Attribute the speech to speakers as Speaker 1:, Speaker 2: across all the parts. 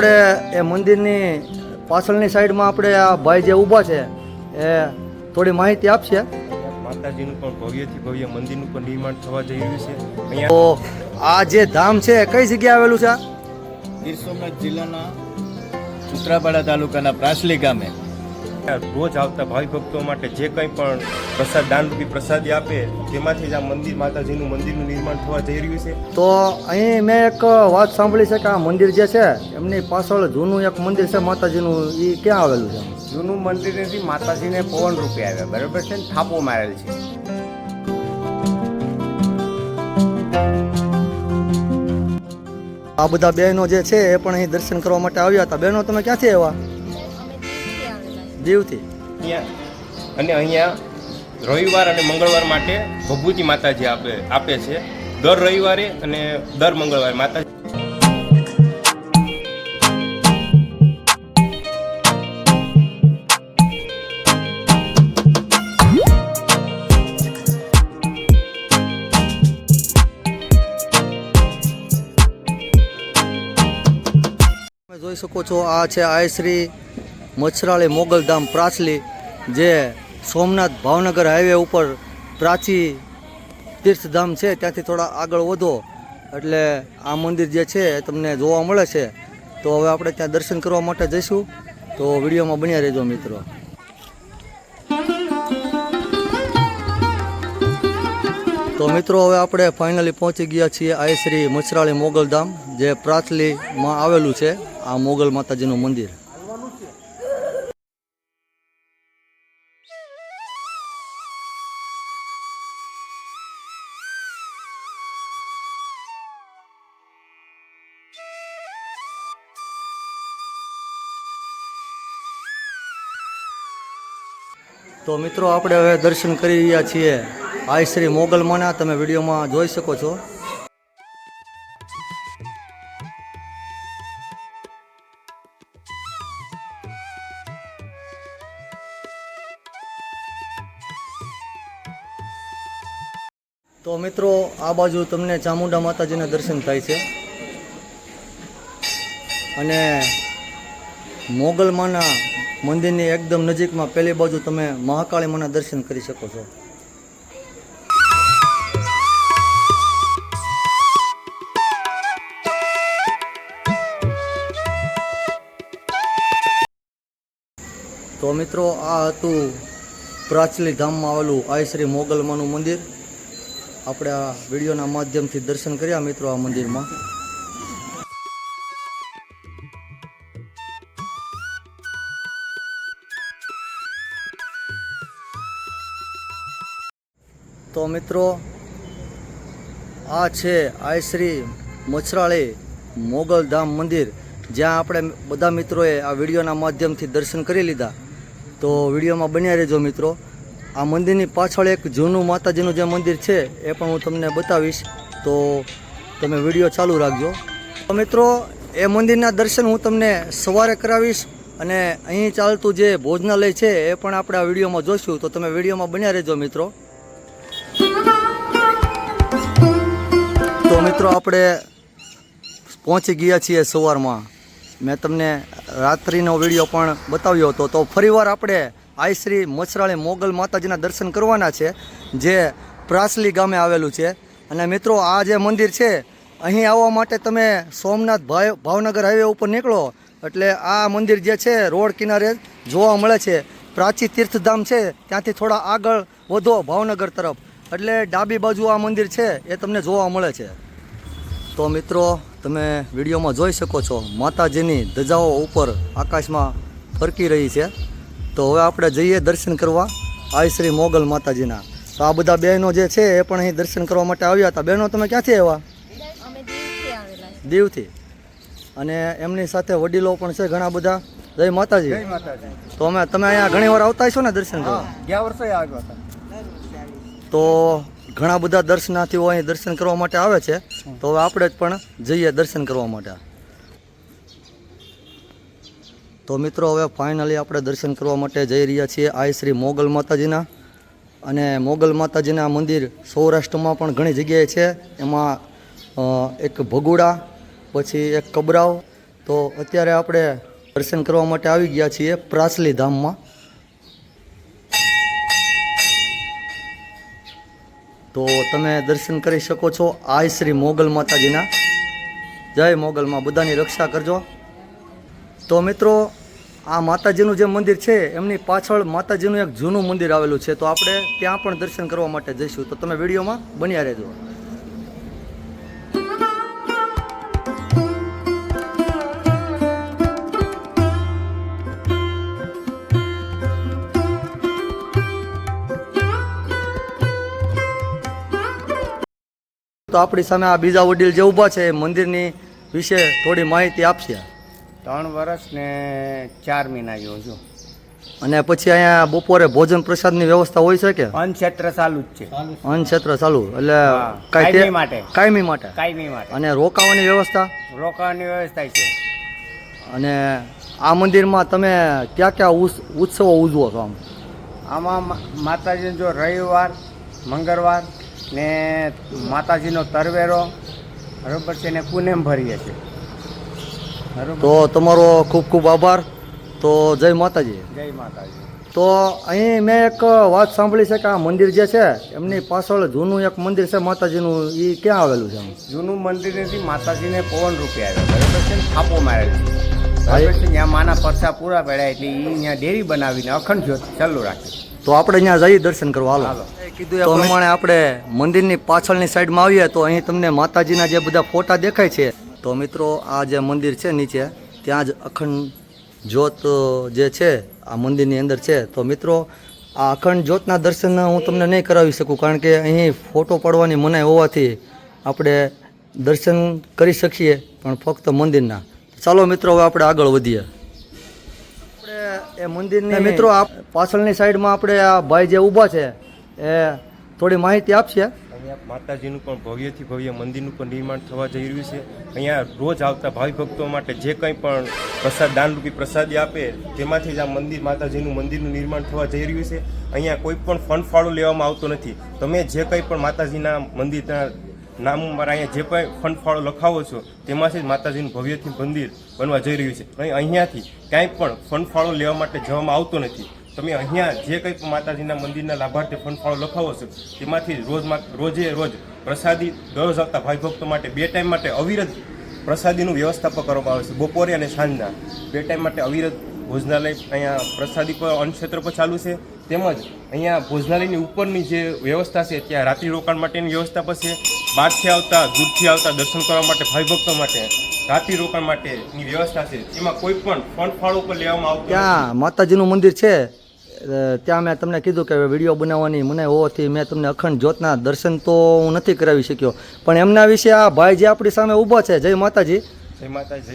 Speaker 1: આપણે એ મંદિરની પાછળની સાઈડમાં આપણે આ ભાઈ જે ઊભા છે એ થોડી માહિતી આપશે.
Speaker 2: માતાજીનું પણ ભવ્યથી ભવ્ય મંદિરનું પણ નિર્માણ થવા જઈ રહ્યું છે. અહીંયા
Speaker 1: તો આ જે ધામ છે કઈ જગ્યાએ આવેલું છે? આ?
Speaker 3: ગીર સોમનાથ જિલ્લાના સૂત્રાપાડા તાલુકાના પ્રાસલી ગામે.
Speaker 2: રોજ આવતા ભાવિ ભક્તો માટે જે કંઈ પણ પ્રસાદ દાનરૂપી પ્રસાદી આપે તેમાંથી જ આ મંદિર માતાજીનું મંદિરનું નિર્માણ થવા જઈ રહ્યું છે.
Speaker 1: તો અહીં મેં એક વાત સાંભળી છે કે આ મંદિર જે છે એમની પાછળ જૂનું એક મંદિર છે માતાજીનું. એ ક્યાં આવેલું છે?
Speaker 4: જૂનું મંદિર નથી માતાજીને પવન રૂપે આવ્યા. બરાબર છે ને? થાપો મારેલ છે.
Speaker 1: આ બધા બહેનો જે છે એ પણ અહીં દર્શન કરવા માટે આવ્યા હતા. બહેનો તમે ક્યાંથી આવ્યા? દીવથી
Speaker 2: અહીંયા અને અહીંયા રવિવાર અને મંગળવાર માટે ભભૂતિ માતાજી આપે આપે છે. દર રવિવારે અને દર મંગળવારે માતાજી
Speaker 1: તમે જોઈ શકો છો આ છે આયશ્રી મચ્છરાળી મોગલધામ પ્રાચલી, જે સોમનાથ ભાવનગર હાઈવે ઉપર પ્રાચી તીર્થધામ છે, ત્યાંથી થોડા આગળ વધો. એટલે આ મંદિર જે છે એ તમને જોવા મળે છે. તો હવે આપણે ત્યાં દર્શન કરવા માટે જઈશું. તો વિડીયોમાં બન્યા રહેજો મિત્રો. તો મિત્રો હવે આપણે ફાઇનલી પહોંચી ગયા છીએ આયશ્રી મચ્છરાળી મોગલધામ જે પ્રાચલીમાં આવેલું છે, આ મોગલ માતાજીનું મંદિર. તો મિત્રો, આપણે હવે દર્શન કરી રહ્યા છીએ. આયશ્રી મોગલમાના તમે વિડીયોમાં જોઈ શકો છો. તો મિત્રો, આ બાજુ તમને ચામુંડા માતાજીના દર્શન થાય છે. અને મોગલમાના મંદિરની એકદમ નજીકમાં પહેલી બાજુ તમે મહાકાળી માના દર્શન કરી શકો છો. તો મિત્રો, આ હતું પ્રાચલી ધામમાં આવેલું આયશ્રી મોગલમાનું મંદિર. આપણે આ વિડીયોના માધ્યમથી દર્શન કર્યા મિત્રો આ મંદિરમાં. તો મિત્રો, આ છે આયશ્રી મચ્છરાળી મોગલધામ મંદિર, જ્યાં આપણે બધા મિત્રોએ આ વિડીયોના માધ્યમથી દર્શન કરી લીધા. તો વિડીયોમાં બન્યા રહેજો મિત્રો. આ મંદિરની પાછળ એક જૂનું માતાજીનું જે મંદિર છે, એ પણ હું તમને બતાવીશ. તો તમે વીડિયો ચાલુ રાખજો. તો મિત્રો, એ મંદિરના દર્શન હું તમને સવારે કરાવીશ અને અહીં ચાલતું જે ભોજનાલય છે, એ પણ આપણે આ વિડીયોમાં જોઈશું. તો તમે વિડીયોમાં બન્યા રહેજો મિત્રો. મિત્રો, આપણે પહોંચી ગયા છીએ સવારમાં. મેં તમને રાત્રિનો વીડિયો પણ બતાવ્યો હતો. તો ફરીવાર આપણે આઈશ્રી મચ્છરાળી મોગલ માતાજીના દર્શન કરવાના છે, જે પ્રાસલી ગામે આવેલું છે. અને મિત્રો, આ જે મંદિર છે, અહીં આવવા માટે તમે સોમનાથ ભાઈ, ભાવનગર હાઈવે ઉપર નીકળો. એટલે આ મંદિર જે છે, રોડ કિનારે જોવા મળે છે. પ્રાચી તીર્થધામ છે, ત્યાંથી થોડા આગળ વધો ભાવનગર તરફ. એટલે ડાબી બાજુ આ મંદિર છે, એ તમને જોવા મળે છે. તો મિત્રો તમે વિડીયોમાં જોઈ શકો છો માતાજીની ધજાઓ ઉપર આકાશમાં ફરકી રહી છે. તો હવે આપણે જઈએ દર્શન કરવા આઈ શ્રી મોગલ માતાજીના. તો આ બધા બહેનો જે છે એ પણ અહીં દર્શન કરવા માટે આવ્યા હતા. બહેનો તમે ક્યાંથી આવ્યા?
Speaker 5: દીવથી આવેલા છીએ.
Speaker 1: દીવથી? અને એમની સાથે વડીલો પણ છે ઘણા બધા. જય માતાજી.
Speaker 4: માતાજી.
Speaker 1: તો અમે તમે અહીંયા ઘણી વાર આવતા હશો ને દર્શન કરવા?
Speaker 4: ગયા વર્ષે આવ્યા હતા.
Speaker 1: તો ઘણા બધા દર્શનાર્થીઓ અહીં દર્શન કરવા માટે આવે છે. તો હવે આપણે જ પણ જઈએ દર્શન કરવા માટે. તો મિત્રો, હવે ફાઇનલી આપણે દર્શન કરવા માટે જઈ રહ્યા છીએ આઈ શ્રી મોગલ માતાજીના. અને મોગલ માતાજીના મંદિર સૌરાષ્ટ્રમાં પણ ઘણી જગ્યાએ છે. એમાં એક ભગુડા, પછી એક કબરાવ. તો અત્યારે આપણે દર્શન કરવા માટે આવી ગયા છીએ પ્રાસલી ધામમાં. તો તમે દર્શન કરી શકો છો આ શ્રી મોગલ માતાજીના. જય મોગલમાં બધાની રક્ષા કરજો. તો મિત્રો, આ માતાજીનું જે મંદિર છે, એમની પાછળ માતાજીનું એક જૂનું મંદિર આવેલું છે. તો આપણે ત્યાં પણ દર્શન કરવા માટે જઈશું. તો તમે વિડીયોમાં બન્યા રહેજો. તો આપણી સામે આ બીજા વડીલ જે ઊભા છે મંદિરની વિશે થોડી માહિતી આપશે.
Speaker 4: ત્રણ વર્ષ ને ચાર મહિના જેવું
Speaker 1: અને પછી અહીંયા બપોરે ભોજન પ્રસાદની વ્યવસ્થા હોય છે કે?
Speaker 4: અન્ન ક્ષેત્ર ચાલુ જ છે.
Speaker 1: અન્ન ક્ષેત્ર ચાલુ. એટલે
Speaker 4: કાયમી માટે.
Speaker 1: કાયમી માટે.
Speaker 4: કાયમી માટે.
Speaker 1: અને રોકાવાની વ્યવસ્થા?
Speaker 4: રોકાવાની વ્યવસ્થા છે.
Speaker 1: અને આ મંદિરમાં તમે ક્યાં ક્યાં ઉત્સવો ઉજવો છો આમ?
Speaker 4: આમાં માતાજીનો જો રવિવાર મંગળવાર ને માતાજીનો તરવેરો બરોબર છે ને પૂનેમ ભરીએ છીએ. બરોબર?
Speaker 1: તો તમારો ખૂબ ખૂબ આભાર. તો જય માતાજી.
Speaker 4: જય માતાજી.
Speaker 1: તો અહીં મેં એક વાત સાંભળી છે કે આ મંદિર જે છે એમની પાછળ જૂનું એક મંદિર છે માતાજીનું. એ ક્યાં આવેલું છે
Speaker 4: જૂનું મંદિર નથી માતાજીને પવન રૂપે આવ્યો. બરાબર છે થાપો મારેલો. છે ત્યાં માના પરસા પૂરા પડ્યા એટલે એ ત્યાં ડેરી બનાવીને અખંડ જ્યોત ચાલુ રાખે
Speaker 1: તો આપણે ત્યાં જઈએ દર્શન કરવા. હાલો. કીધું એ પ્રમાણે આપણે મંદિરની પાછળની સાઈડમાં આવીએ તો અહીં તમને માતાજીના જે બધા ફોટા દેખાય છે. તો મિત્રો આ જે મંદિર છે નીચે ત્યાં જ અખંડ જ્યોત જે છે આ મંદિરની અંદર છે. તો મિત્રો આ અખંડ જ્યોતના દર્શન હું તમને નહીં કરાવી શકું કારણ કે અહીં ફોટો પાડવાની મનાઈ હોવાથી આપણે દર્શન કરી શકીએ પણ ફક્ત મંદિરના. ચાલો મિત્રો હવે આપણે આગળ વધીએ. એ મંદિરની મિત્રો આ પાછળની સાઈડમાં આપણે આ ભાઈ જે ઊભા છે એ થોડી માહિતી આપશે.
Speaker 2: અહીંયા માતાજીનું પણ ભવ્યથી ભવ્ય મંદિરનું પણ નિર્માણ થવા જઈ રહ્યું છે. અહીંયા રોજ આવતા ભાવિ ભક્તો માટે જે કંઈ પણ પ્રસાદ દાનરૂપી પ્રસાદી આપે તેમાંથી જ આ મંદિર માતાજીનું મંદિરનું નિર્માણ થવા જઈ રહ્યું છે. અહીંયા કોઈ પણ ફંડ ફાળો લેવામાં આવતો નથી. તમે જે કંઈ પણ માતાજીના મંદિરના નામ મારા અહીંયા જે પણ ફંડફાળો લખાવો છો, તેમાંથી જ માતાજીનું ભવ્યથી મંદિર બનવા જઈ રહ્યું છે. અહીં અહીંયાથી ક્યાંય પણ ફંડફાળો લેવા માટે જવામાં આવતો નથી. તમે અહીંયા જે કંઈ પણ માતાજીના મંદિરના લાભાર્થે ફંડફાળો લખાવો છો, તેમાંથી જ રોજ રોજે પ્રસાદી દરરોજ આવતા ભાઈ ભક્તો માટે બે ટાઈમ માટે અવિરત પ્રસાદીનું વ્યવસ્થા પણ કરવામાં આવે છે, બપોરે અને સાંજના. બે ટાઈમ માટે અવિરત ભોજનાલય અહીંયા પ્રસાદી પર, અન્નક્ષેત્ર પર ચાલુ છે. તેમજ અહીંયા ભોજનાલયની ઉપરની જે વ્યવસ્થા છે, ત્યાં રાત્રિ રોકાણ માટેની વ્યવસ્થા પણ છે. બહારથી આવતા, દૂરથી આવતા દર્શન કરવા માટે, ભાઈ ભક્તો માટે, રાત્રિ રોકાણ માટેની વ્યવસ્થા છે. એમાં કોઈ પણ ફંડ ફાળો પર લેવામાં આવતું
Speaker 1: ત્યાં માતાજીનું મંદિર છે. ત્યાં મેં તમને કીધું કે વીડિયો બનાવવાની મને હોવાથી મેં તમને અખંડ જ્યોતના દર્શન તો હું નથી કરાવી શક્યો. પણ એમના વિશે આ ભાઈ જે આપણી સામે ઊભા છે, જય માતાજી.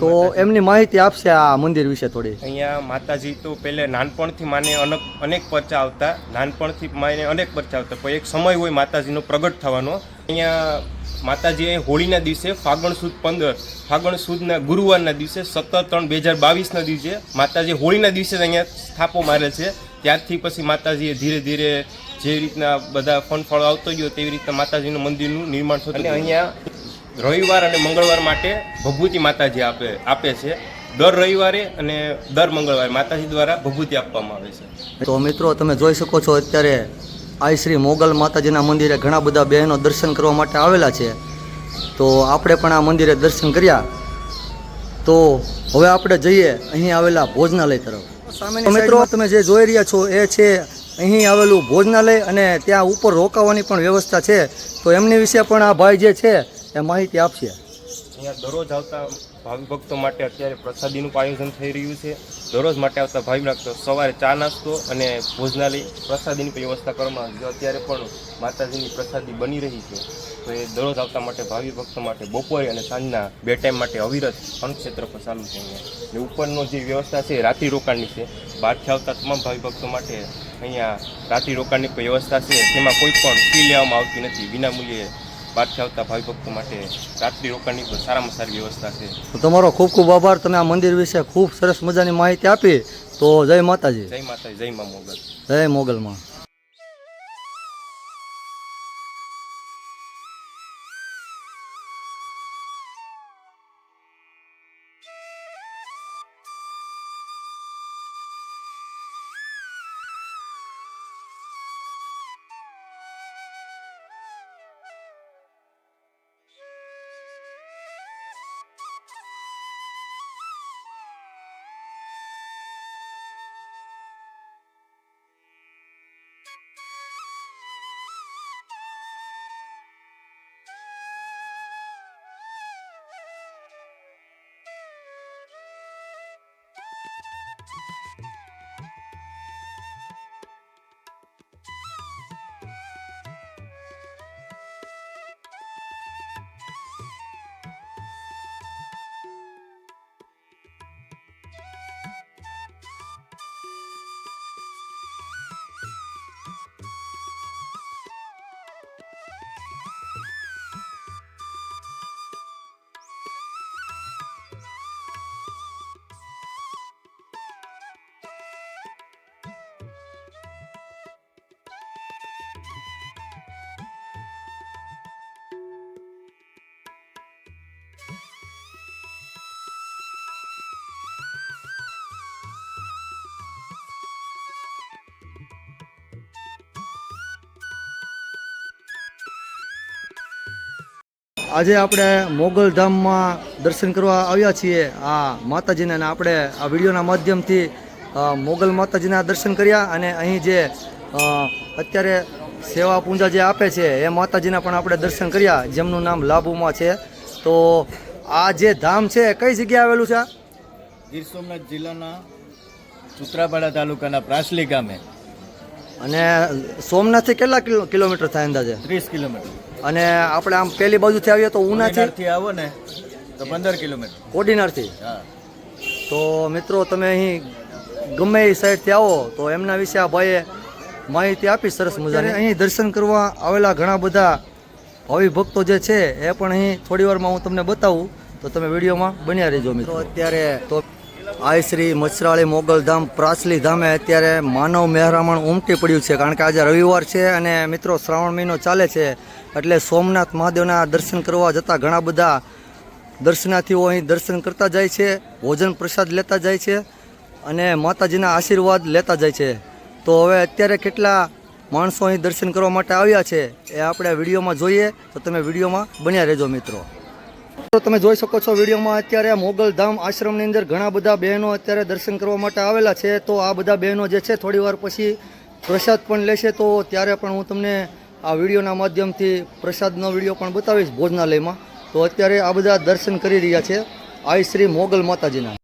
Speaker 1: તો એમની માહિતી આપશે આ મંદિર વિશે થોડી.
Speaker 2: અહીંયા માતાજી તો પહેલે નાનપણથી માને અનેક અનેક પરચા આવતા. નાનપણથી માને અનેક પરચા આવતા પણ એક સમય હોય માતાજીનો પ્રગટ થવાનો. અહીંયા માતાજી હોળીના દિવસે ફાગણ સુદ પંદર ફાગણ સુદના ગુરુવારના દિવસે સત્તર ત્રણ બે હજાર બાવીસના દિવસે માતાજી હોળીના દિવસે અહીંયા સ્થાપો મારે છે. ત્યારથી પછી માતાજીએ ધીરે ધીરે જે રીતના બધા ફળ આવતો ગયો તેવી રીતના માતાજીનું મંદિરનું નિર્માણ થતું અહીંયા રવિવાર અને મંગળવાર માટે ભભૂતિ માતાજી આપે આપે છે. દર રવિવારે અને દર મંગળવારે માતાજી દ્વારા ભભૂતિ આપવામાં આવે છે.
Speaker 1: તો મિત્રો તમે જોઈ શકો છો અત્યારે આઈ શ્રી મોગલ માતાજીના મંદિરે ઘણા બધા બહેનો દર્શન કરવા માટે આવેલા છે. તો આપણે પણ આ મંદિરે દર્શન કર્યા. તો હવે આપણે જઈએ અહીં આવેલા ભોજનાલય તરફ. મિત્રો તમે જે જોઈ રહ્યા છો એ છે અહીં આવેલું ભોજનાલય અને ત્યાં ઉપર રોકાવાની પણ વ્યવસ્થા છે. તો એમની વિશે પણ આ ભાઈ જે છે એ માહિતી આપશે.
Speaker 2: અહીંયા દરરોજ આવતા ભાવિ ભક્તો માટે અત્યારે પ્રસાદીનું આયોજન થઈ રહ્યું છે. દરરોજ માટે આવતા ભાવિ ભક્તો સવારે ચા નાસ્તો અને ભોજનાલય પ્રસાદીની વ્યવસ્થા કરવામાં આવી અત્યારે પણ માતાજીની પ્રસાદી બની રહી છે, તો એ દરરોજ આવતા માટે ભાવિ ભક્તો માટે બપોરે અને સાંજના બે ટાઈમ માટે અવિરત અન્નક્ષેત્ર પર ચાલુ છે અહીંયા. ને ઉપરનો જે વ્યવસ્થા છે રાત્રિ રોકાણની છે. બહારથી આવતા તમામ ભાવિ ભક્તો માટે અહીંયા રાત્રિ રોકાણની વ્યવસ્થા છે, તેમાં કોઈ પણ ફી લેવામાં આવતી નથી. વિના મૂલ્યે બહારથી આવતા ભાવિ ભક્તો માટે રાત્રિ રોકાણની સારામાં સારી વ્યવસ્થા છે.
Speaker 1: તો તમારો ખૂબ ખૂબ આભાર. તમે આ મંદિર વિશે ખૂબ સરસ મજાની માહિતી આપી. તો જય માતાજી.
Speaker 2: જય માતાજી જય મા મોગલ.
Speaker 1: જય મોગલમાં. આજે આપણે મોગલધામમાં દર્શન કરવા આવ્યા છીએ. આ માતાજીના આપણે આ વિડીયોના માધ્યમથી મોગલ માતાજીના દર્શન કર્યા અને અહીં જે અત્યારે સેવા પૂંજા જે આપે છે, એ માતાજીના પણ આપણે દર્શન કર્યા, જેમનું નામ લાભુમાં છે. તો આ જે ધામ છે કઈ જગ્યાએ આવેલું છે
Speaker 3: ગીર સોમનાથ જિલ્લાના ચુત્રાપાડા તાલુકાના પ્રાસલી ગામે.
Speaker 1: અને સોમનાથથી કેટલા કિલો કિલોમીટર થાય અંદાજે?
Speaker 3: ત્રીસ કિલોમીટર.
Speaker 1: અને આપણે આમ પેલી બાજુથી આવીએ તો ઉનાથી?
Speaker 3: આવો ને તો પંદર કિલોમીટર.
Speaker 1: કોડીનારથી?
Speaker 3: હા.
Speaker 1: તો મિત્રો તમે અહીં ગમે એ સાઈડથી આવો તો એમના વિશે આ ભાઈએ માહિતી આપી સરસ મજાની. અહીં દર્શન કરવા આવેલા ઘણા બધા ભાવિ ભક્તો જે છે એ પણ અહીં થોડી વારમાં હું તમને બતાવું. તો તમે વિડીયોમાં બન્યા રહેજો મિત્રો. અત્યારે તો આઈ શ્રી મચરાળી મોગલધામ પ્રાસલી ધામે અત્યારે માનવ મહેરામણ ઉમટી પડ્યું છે, કારણ કે આજે રવિવાર છે અને મિત્રો શ્રાવણ મહિનો ચાલે છે, એટલે સોમનાથ મહાદેવના દર્શન કરવા જતાં ઘણા બધા દર્શનાર્થીઓ અહીં દર્શન કરતા જાય છે, ભોજન પ્રસાદ લેતા જાય છે અને માતાજીના આશીર્વાદ લેતા જાય છે. તો હવે અત્યારે કેટલા માણસો અહીં દર્શન કરવા માટે આવ્યા છે એ આપણે વિડીયોમાં જોઈએ, તો તમે વિડીયોમાં બન્યા રહેજો મિત્રો. તમે જોઈ શકો છો વિડીયોમાં અત્યારે મોગલધામ આશ્રમની અંદર ઘણા બધા બહેનો અત્યારે દર્શન કરવા માટે આવેલા છે. તો આ બધા બહેનો જે છે થોડી વાર પછી પ્રસાદ પણ લેશે. તો ત્યારે પણ હું તમને આ વિડીયોના માધ્યમથી પ્રસાદનો વીડિયો પણ બતાવીશ ભોજનાલયમાં. તો અત્યારે આ બધા દર્શન કરી રહ્યા છે. આઈ શ્રી મોગલ માતાજીના.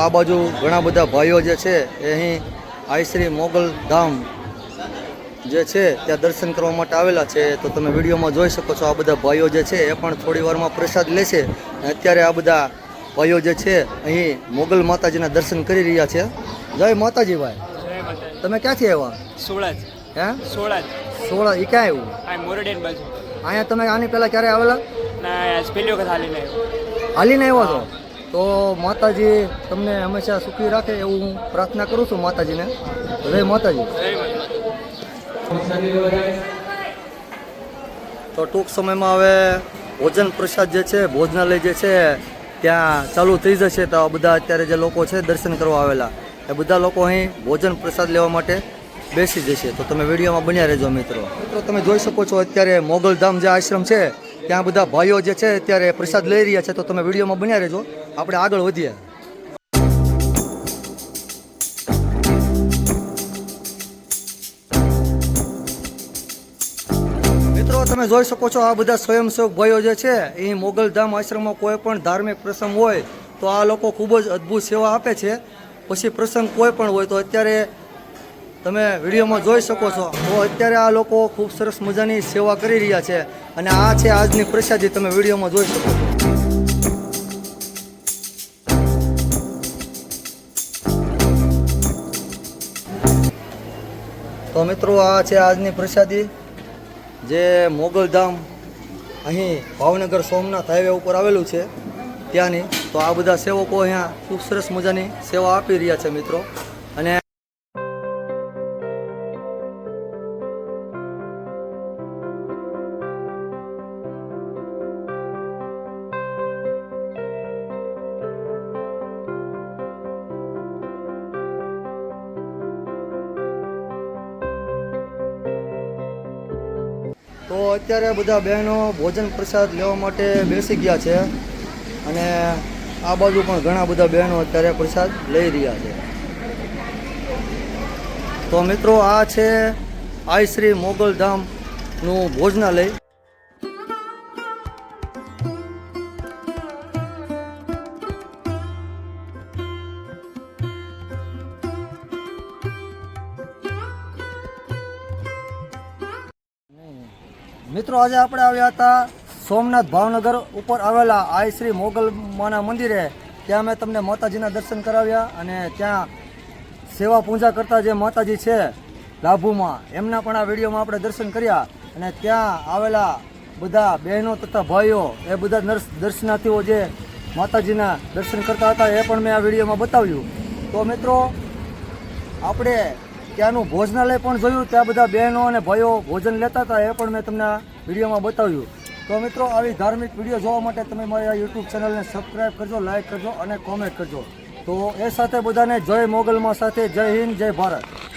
Speaker 1: આ બાજુ ઘણા બધા ભાઈઓ જે છે એ અહીં આઈશ્રી મોગલ ધામ જે છે ત્યાં દર્શન કરવા માટે આવેલા છે. તો તમે વિડીયોમાં જોઈ શકો છો આ બધા ભાઈઓ જે છે એ પણ થોડી વારમાં પ્રસાદ લેશે અને અત્યારે આ બધા ભાઈઓ જે છે અહીં મોગલ માતાજીના દર્શન કરી રહ્યા છે. જય માતાજી ભાઈ. તમે ક્યાંથી આવ્યા?
Speaker 6: સોળાજ.
Speaker 1: હે?
Speaker 6: સોળા
Speaker 1: સોળા એ ક્યાં આવ્યું?
Speaker 6: મોરડેન બાજુ.
Speaker 1: અહીંયા તમે આની પહેલાં ક્યારે આવેલા?
Speaker 6: ના પહેલી વખત હાલીને આવ્યો.
Speaker 1: હાલીને આવ્યો છો? તો માતાજી તમને હંમેશા સુખી રાખે એવું હું પ્રાર્થના કરું છું માતાજીને. જય માતાજી. તો ટૂંક સમયમાં હવે ભોજન પ્રસાદ જે છે, ભોજનાલય જે છે, ત્યાં ચાલુ થઈ જશે. તો બધા અત્યારે જે લોકો છે, દર્શન કરવા આવેલા, એ બધા લોકો અહીં ભોજન પ્રસાદ લેવા માટે બેસી જશે. તો તમે વિડીયોમાં બન્યા રહેજો મિત્રો. મિત્રો, તમે જોઈ શકો છો અત્યારે મોગલધામ જે આશ્રમ છે ત્યાં બધા ભાઈઓ જે છે અત્યારે પ્રસાદ લઈ રહ્યા છે, તો તમે વિડીયોમાં બન્યા રહેજો. આપણે આગળ વધીએ. મિત્રો, તમે જોઈ શકો છો આ બધા સ્વયંસેવક ભાઈઓ જે છે, એ મોગલધામ આશ્રમમાં કોઈ પણ ધાર્મિક પ્રસંગ હોય, તો આ લોકો ખૂબ જ અદ્ભુત સેવા આપે છે. પછી પ્રસંગ કોઈ પણ હોય, તો અત્યારે તમે વિડીયોમાં જોઈ શકો છો. તો અત્યારે આ લોકો ખૂબ સરસ મજાની સેવા કરી રહ્યા છે અને આ છે આજની પ્રસાદી તમે વિડીયોમાં જોઈ શકો છો. તો મિત્રો આ છે આજની પ્રસાદી જે મોગલધામ અહીં ભાવનગર સોમનાથ હાઈવે ઉપર આવેલું છે ત્યાંની. તો આ બધા સેવકો અહીંયા ખૂબ સરસ મજાની સેવા આપી રહ્યા છે મિત્રો. અત્યારે બધા બહેનો ભોજન પ્રસાદ લેવા માટે બેસી ગયા છે અને આ બાજુ પણ ઘણા બધા બહેનો અત્યારે પ્રસાદ લઈ રહ્યા છે. તો મિત્રો આ છે આઈ શ્રી મોગલધામનું ભોજનાલય. મિત્રો, આજે આપણે આવ્યા હતા સોમનાથ ભાવનગર ઉપર આવેલા આઈ શ્રી મોગલમાના મંદિરે. ત્યાં મેં તમને માતાજીના દર્શન કરાવ્યા અને ત્યાં સેવા પૂજા કરતા જે માતાજી છે લાભુમાં, એમના પણ આ વિડીયોમાં આપણે દર્શન કર્યા અને ત્યાં આવેલા બધા બહેનો તથા ભાઈઓ, એ બધા નર્સ, દર્શનાર્થીઓ જે માતાજીના દર્શન કરતા હતા, એ પણ મેં આ વિડીયોમાં બતાવ્યું. તો મિત્રો, આપણે ત્યાંનું ભોજનાલય પણ જોયું, ત્યાં બધા બહેનો અને ભાઈઓ ભોજન લેતા હતા, એ પણ મેં તમને વિડીયોમાં બતાવ્યું. તો મિત્રો, આવી ધાર્મિક વીડિયો જોવા માટે તમે મારી આ યુટ્યુબ ચેનલને સબસ્ક્રાઈબ કરજો લાઈક કરજો અને કોમેન્ટ કરજો. તો એ સાથે બધાને જય મોગલમાં સાથે જય હિન્દ, જય ભારત.